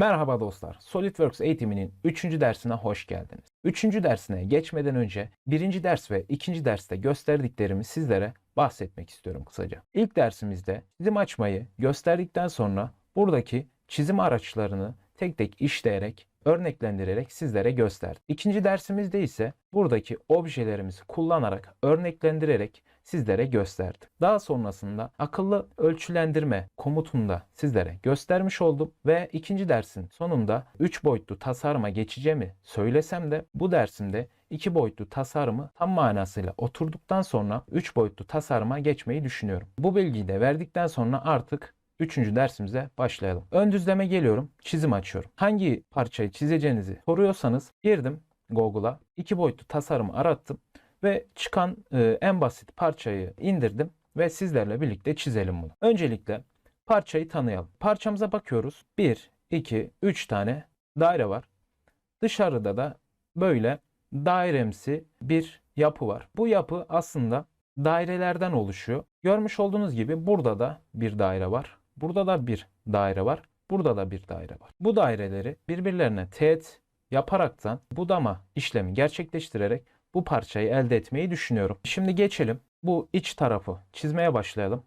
Merhaba dostlar. SolidWorks eğitiminin 3. dersine hoş geldiniz. 3. dersine geçmeden önce 1. ders ve 2. derste gösterdiklerimi sizlere bahsetmek istiyorum kısaca. İlk dersimizde çizim açmayı gösterdikten sonra buradaki çizim araçlarını tek tek işleyerek örneklendirerek sizlere gösterdim. İkinci dersimizde ise buradaki objelerimizi kullanarak örneklendirerek sizlere gösterdim. Daha sonrasında akıllı ölçülendirme komutunda sizlere göstermiş oldum ve ikinci dersin sonunda 3 boyutlu tasarıma geçeceğimi söylesem de bu dersimde 2 boyutlu tasarımı tam manasıyla oturduktan sonra 3 boyutlu tasarıma geçmeyi düşünüyorum. Bu bilgiyi de verdikten sonra artık Üçüncü dersimize başlayalım. Ön düzleme geliyorum. Çizim açıyorum. Hangi parçayı çizeceğinizi soruyorsanız girdim Google'a. iki boyutlu tasarımı arattım. Ve çıkan e, en basit parçayı indirdim. Ve sizlerle birlikte çizelim bunu. Öncelikle parçayı tanıyalım. Parçamıza bakıyoruz. 1, 2, 3 tane daire var. Dışarıda da böyle dairemsi bir yapı var. Bu yapı aslında dairelerden oluşuyor. Görmüş olduğunuz gibi burada da bir daire var. Burada da bir daire var. Burada da bir daire var. Bu daireleri birbirlerine teğet yaparaktan budama işlemi gerçekleştirerek bu parçayı elde etmeyi düşünüyorum. Şimdi geçelim. Bu iç tarafı çizmeye başlayalım.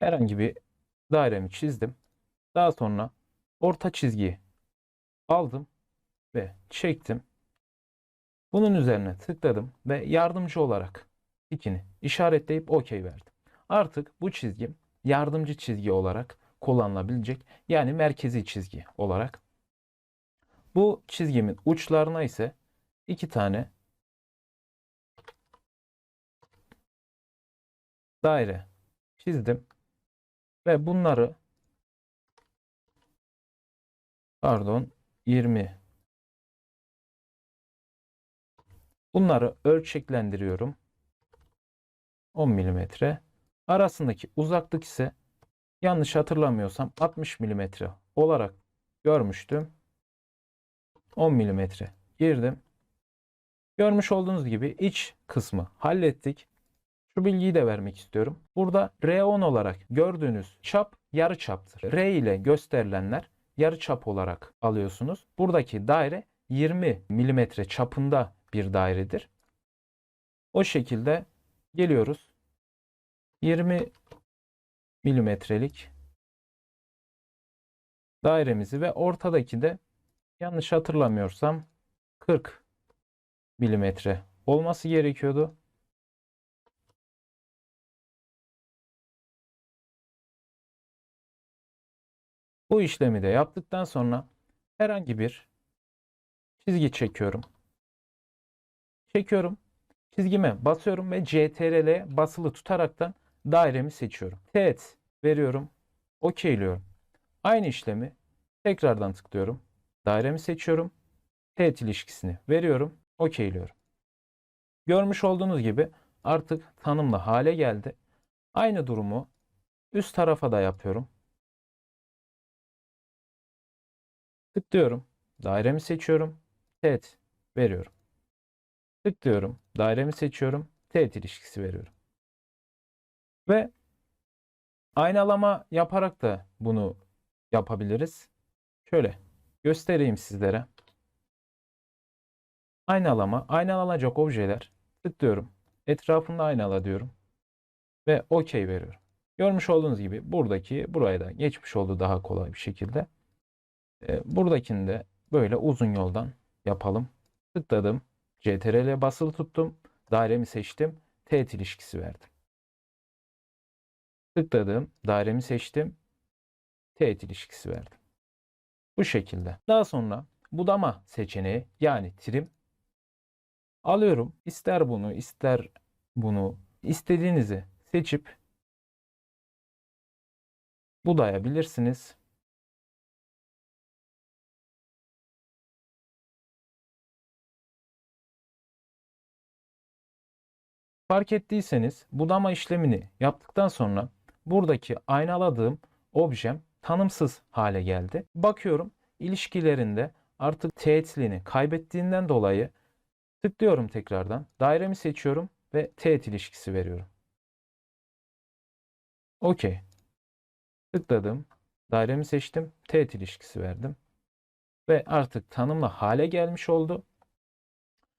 Herhangi bir dairemi çizdim. Daha sonra orta çizgiyi aldım ve çektim. Bunun üzerine tıkladım ve yardımcı olarak ikini işaretleyip OK verdim. Artık bu çizgim yardımcı çizgi olarak kullanılabilecek. Yani merkezi çizgi olarak. Bu çizgimin uçlarına ise iki tane daire çizdim. Ve bunları pardon 20 bunları ölçeklendiriyorum. 10 milimetre. Arasındaki uzaklık ise yanlış hatırlamıyorsam 60 milimetre olarak görmüştüm. 10 milimetre girdim. Görmüş olduğunuz gibi iç kısmı hallettik. Şu bilgiyi de vermek istiyorum. Burada R10 olarak gördüğünüz çap yarı çaptır. R ile gösterilenler yarı çap olarak alıyorsunuz. Buradaki daire 20 milimetre çapında bir dairedir. O şekilde Geliyoruz. 20 milimetrelik dairemizi ve ortadaki de yanlış hatırlamıyorsam 40 milimetre olması gerekiyordu. Bu işlemi de yaptıktan sonra herhangi bir çizgi çekiyorum. Çekiyorum. Çizgime basıyorum ve CTRL basılı tutaraktan dairemi seçiyorum. Teğet veriyorum. Okeyliyorum. Aynı işlemi tekrardan tıklıyorum. Dairemi seçiyorum. Teğet ilişkisini veriyorum. Okeyliyorum. Görmüş olduğunuz gibi artık tanımlı hale geldi. Aynı durumu üst tarafa da yapıyorum. Tıklıyorum. Dairemi seçiyorum. Teğet veriyorum. Tıklıyorum. Dairemi seçiyorum. Teğet ilişkisi veriyorum. Ve aynalama yaparak da bunu yapabiliriz. Şöyle göstereyim sizlere. Aynalama, aynalanacak objeler tıklıyorum. Etrafında aynala diyorum. Ve OK veriyorum. Görmüş olduğunuz gibi buradaki buraya da geçmiş oldu daha kolay bir şekilde. Ee, buradakini de böyle uzun yoldan yapalım. Tıkladım. CTRL basılı tuttum. Dairemi seçtim. Teğet ilişkisi verdim. Tıkladım. Dairemi seçtim. Teğet ilişkisi verdim. Bu şekilde. Daha sonra budama seçeneği yani trim alıyorum. İster bunu ister bunu istediğinizi seçip budayabilirsiniz. Fark ettiyseniz budama işlemini yaptıktan sonra buradaki aynaladığım objem tanımsız hale geldi. Bakıyorum ilişkilerinde artık teğetliğini kaybettiğinden dolayı tıklıyorum tekrardan. Dairemi seçiyorum ve teğet ilişkisi veriyorum. Okey. Tıkladım. Dairemi seçtim. Teğet ilişkisi verdim. Ve artık tanımlı hale gelmiş oldu.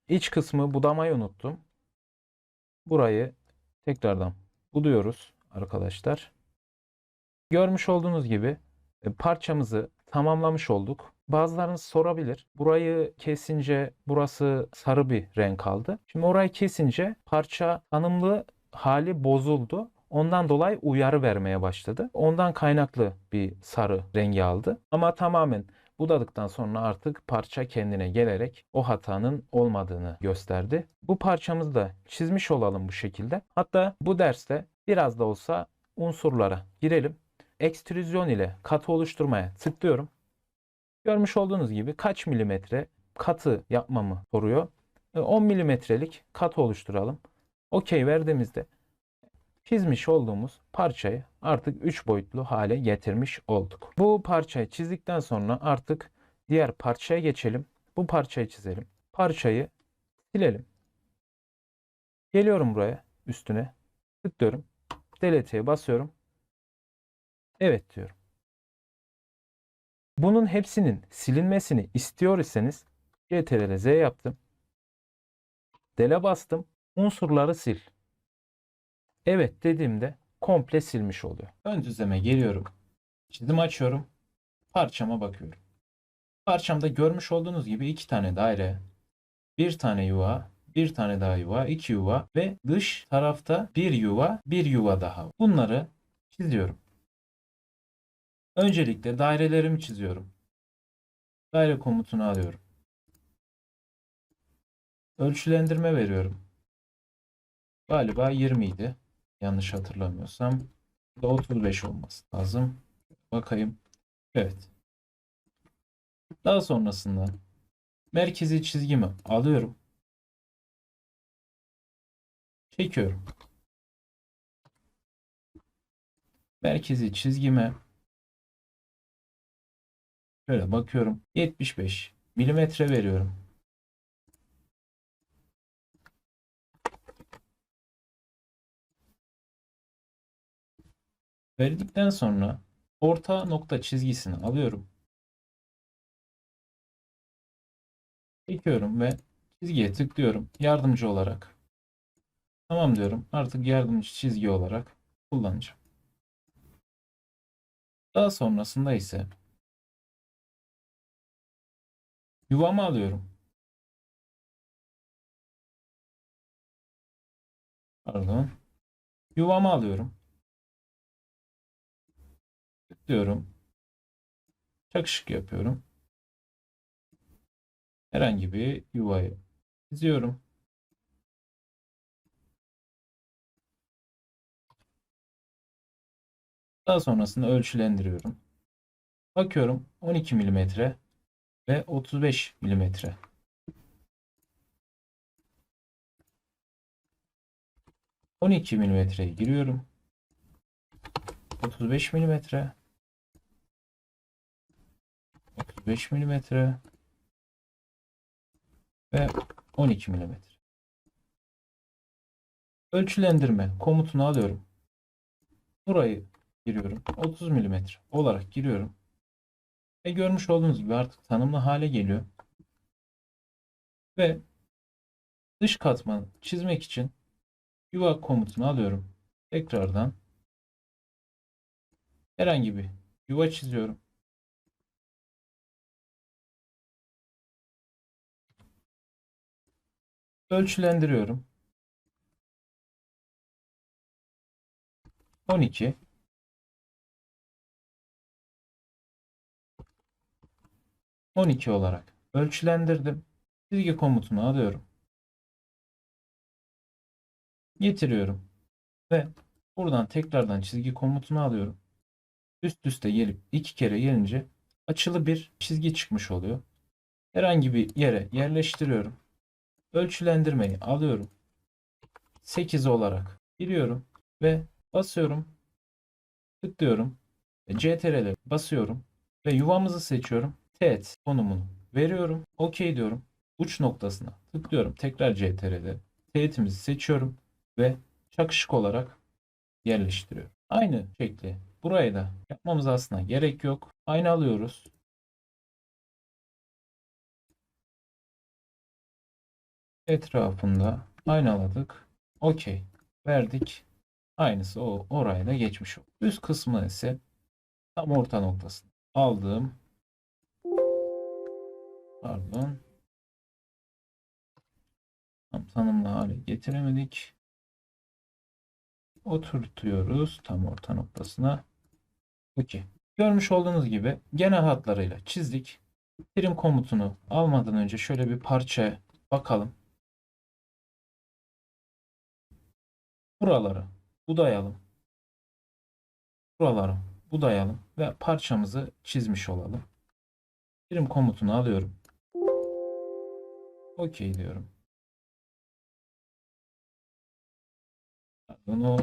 İç kısmı budamayı unuttum. Burayı tekrardan buluyoruz arkadaşlar. Görmüş olduğunuz gibi e, parçamızı tamamlamış olduk. Bazılarınız sorabilir. Burayı kesince burası sarı bir renk aldı. Şimdi orayı kesince parça tanımlı hali bozuldu. Ondan dolayı uyarı vermeye başladı. Ondan kaynaklı bir sarı rengi aldı. Ama tamamen budadıktan sonra artık parça kendine gelerek o hatanın olmadığını gösterdi. Bu parçamızı da çizmiş olalım bu şekilde. Hatta bu derste biraz da olsa unsurlara girelim. Ekstrüzyon ile katı oluşturmaya tıklıyorum. Görmüş olduğunuz gibi kaç milimetre katı yapmamı soruyor. E, 10 milimetrelik katı oluşturalım. Okey verdiğimizde çizmiş olduğumuz parçayı artık 3 boyutlu hale getirmiş olduk. Bu parçayı çizdikten sonra artık diğer parçaya geçelim. Bu parçayı çizelim. Parçayı silelim. Geliyorum buraya üstüne. Tıklıyorum. Delete'ye basıyorum. Evet diyorum. Bunun hepsinin silinmesini istiyor iseniz CTRL Z yaptım. Dele bastım. Unsurları sil. Evet dediğimde komple silmiş oluyor. Ön düzleme geliyorum. Çizim açıyorum. Parçama bakıyorum. Parçamda görmüş olduğunuz gibi iki tane daire, bir tane yuva, bir tane daha yuva, iki yuva ve dış tarafta bir yuva, bir yuva daha. Bunları çiziyorum. Öncelikle dairelerimi çiziyorum. Daire komutunu alıyorum. Ölçülendirme veriyorum. Galiba 20 idi. Yanlış hatırlamıyorsam. Bu da 35 olması lazım. Bakayım. Evet. Daha sonrasında merkezi çizgimi alıyorum. Çekiyorum. Merkezi çizgime şöyle bakıyorum. 75 milimetre veriyorum. Verdikten sonra orta nokta çizgisini alıyorum. Çekiyorum ve çizgiye tıklıyorum yardımcı olarak. Tamam diyorum. Artık yardımcı çizgi olarak kullanacağım. Daha sonrasında ise yuvamı alıyorum. Pardon. Yuvamı alıyorum. Tıklıyorum. Çakışık yapıyorum. Herhangi bir yuvayı çiziyorum. Daha sonrasında ölçülendiriyorum. Bakıyorum 12 mm ve 35 mm. On iki milimetreye giriyorum. 35 milimetre. 35 milimetre ve 12 milimetre. Ölçülendirme komutunu alıyorum. Burayı giriyorum. 30 milimetre olarak giriyorum. Ve görmüş olduğunuz gibi artık tanımlı hale geliyor. Ve dış katmanı çizmek için yuva komutunu alıyorum. Tekrardan herhangi bir yuva çiziyorum. Ölçülendiriyorum. 12 12 olarak ölçülendirdim. Çizgi komutunu alıyorum. Getiriyorum. Ve buradan tekrardan çizgi komutunu alıyorum. Üst üste gelip iki kere gelince açılı bir çizgi çıkmış oluyor. Herhangi bir yere yerleştiriyorum. Ölçülendirmeyi alıyorum. 8 olarak giriyorum ve basıyorum. Tıklıyorum. CTRL'e basıyorum ve yuvamızı seçiyorum. Teğet konumunu veriyorum. OK diyorum. Uç noktasına tıklıyorum. Tekrar CTRL'e teğetimizi seçiyorum ve çakışık olarak yerleştiriyorum. Aynı şekli Burayı da yapmamız aslında gerek yok. Aynı alıyoruz. Etrafında aynaladık. Okey. Verdik. Aynısı o oraya da geçmiş oldu. Üst kısmı ise tam orta noktasını aldım. Pardon. Tam tanımlı hale getiremedik. Oturtuyoruz tam orta noktasına. Okey. Görmüş olduğunuz gibi genel hatlarıyla çizdik. Trim komutunu almadan önce şöyle bir parça bakalım. Buraları budayalım. Buraları budayalım ve parçamızı çizmiş olalım. Trim komutunu alıyorum. Okey diyorum. Bunu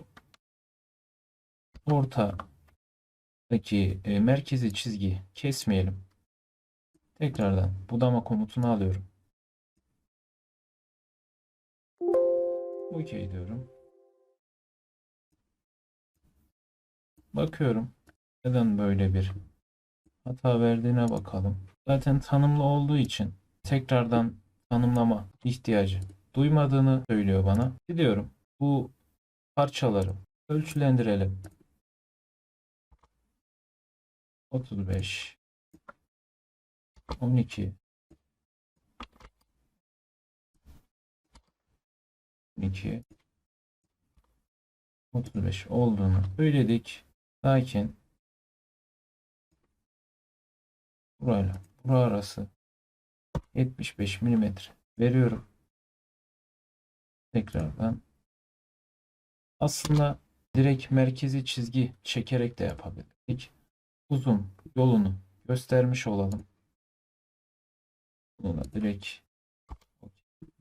ortadaki e, merkezi çizgi kesmeyelim. Tekrardan budama komutunu alıyorum. Okey diyorum. Bakıyorum. Neden böyle bir hata verdiğine bakalım. Zaten tanımlı olduğu için tekrardan tanımlama ihtiyacı duymadığını söylüyor bana. Gidiyorum. Bu parçaları ölçülendirelim. 35 12 12 35 olduğunu söyledik. Lakin burayla bura arası 75 milimetre veriyorum. Tekrardan aslında direkt merkezi çizgi çekerek de yapabilirdik. Uzun yolunu göstermiş olalım. Bunu direkt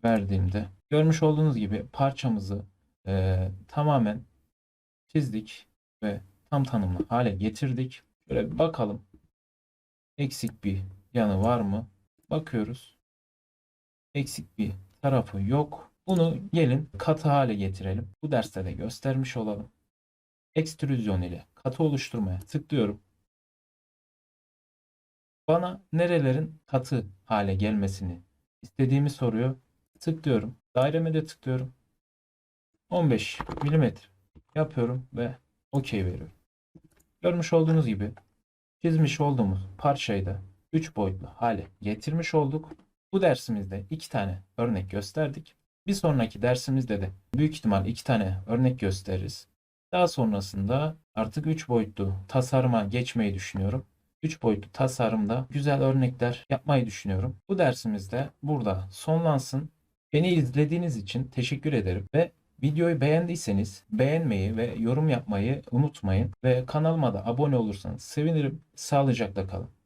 verdiğimde görmüş olduğunuz gibi parçamızı e, tamamen çizdik ve tam tanımlı hale getirdik. Şöyle bir bakalım. Eksik bir yanı var mı? Bakıyoruz. Eksik bir tarafı yok. Bunu gelin katı hale getirelim. Bu derste de göstermiş olalım. Ekstrüzyon ile katı oluşturmaya tıklıyorum. Bana nerelerin katı hale gelmesini istediğimi soruyor. Tıklıyorum. Daireme de tıklıyorum. 15 mm yapıyorum ve OK veriyorum. Görmüş olduğunuz gibi çizmiş olduğumuz parçayı da 3 boyutlu hale getirmiş olduk. Bu dersimizde 2 tane örnek gösterdik. Bir sonraki dersimizde de büyük ihtimal 2 tane örnek gösteririz. Daha sonrasında artık 3 boyutlu tasarıma geçmeyi düşünüyorum. 3 boyutlu tasarımda güzel örnekler yapmayı düşünüyorum. Bu dersimizde burada sonlansın. Beni izlediğiniz için teşekkür ederim ve videoyu beğendiyseniz beğenmeyi ve yorum yapmayı unutmayın ve kanalıma da abone olursanız sevinirim. Sağlıcakla kalın.